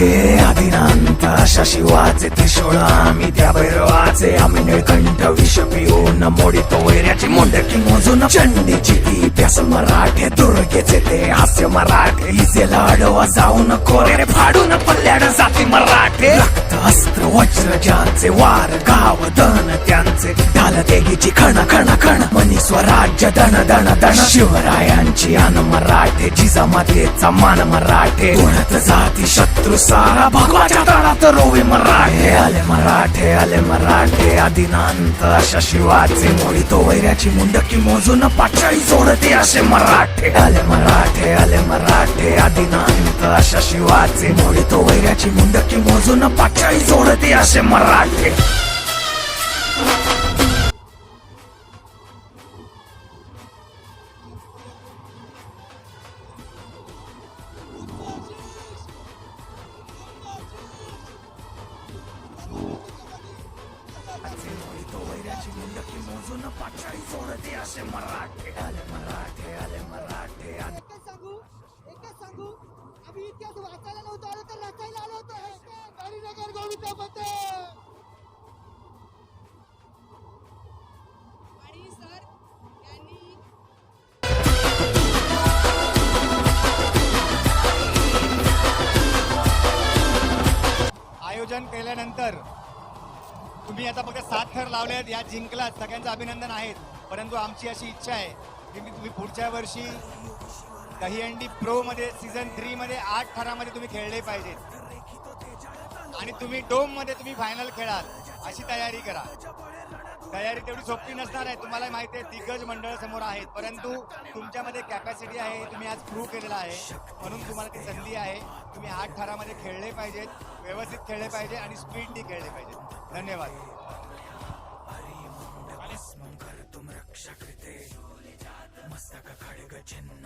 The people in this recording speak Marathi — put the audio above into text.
मराठे आदिनांत अशा शिवाचे त्रिशूळ आम्ही त्या भैरवाचे आम्ही निळकंठ विष पिऊन मोडी तो वैऱ्याची मुंडकी मोजून. चंडीची ती प्यास मराठे दुर्गेचे ते हास्य मराठे इसे लाडवा जाऊन कोरे. फाडून पल्ल्याड जाते मराठे. रक्त अस्त्र वज्र ज्यांचे वार गाव दन त्यांचे. ढाल देगीची खण खण खण. मनी स्वराज्य दण दण दण शिवरायांची अन मराठे जिजामातेचा मान मराठे. कोणत जाती शत्रू सारा भगवाच्या तळात रोवे मराठे. आले मराठे आले मराठे. आदिनांत अशा शिवाचे मोडितो वैऱ्याची मुंडकी मोजून पाचाळी सोडते असे मराठे. आले मराठे आले मराठे. आदिनांत अशा शिवाचे मोडितो वैराची मुंडकी मोजून पाचाळी सोडते असे मराठे. मोजून पाचाळी सोडते असे मराठे आले मराठे आले मराठे आले एकच सांगू एकच सांगू. आम्ही इतिहास वाचायला नव्हतो आलो तर रचायला आलो होतो. हरिनगर गोविंद पते आणि सर यांनी आयोजन केल्यानंतर तुम्ही आता फक्त सात थर लावलेत या जिंकलात. सगळ्यांचं अभिनंदन आहेत. परंतु आमची अशी इच्छा आहे की मी तुम्ही पुढच्या वर्षी दहीहंडी प्रोमध्ये सीझन थ्रीमध्ये आठ थरामध्ये तुम्ही खेळले पाहिजेत. आणि तुम्ही डोममध्ये तुम्ही फायनल खेळाल. अशी तयारी करा. तयारी तेवढी सोपी नसणार आहे. तुम्हाला माहिती आहे दिग्गज मंडळ समोर आहेत. परंतु तुमच्यामध्ये कॅपॅसिटी आहे तुम्ही आज प्रूव्ह केलेला आहे. म्हणून तुम्हाला ती संधी आहे. तुम्ही आठ थरामध्ये खेळले पाहिजेत व्यवस्थित खेळले पाहिजे आणि स्पीडनी खेळले पाहिजेत. धन्यवाद. तुम रक्षा कृते. मस्तक खड़ग चिन्ह.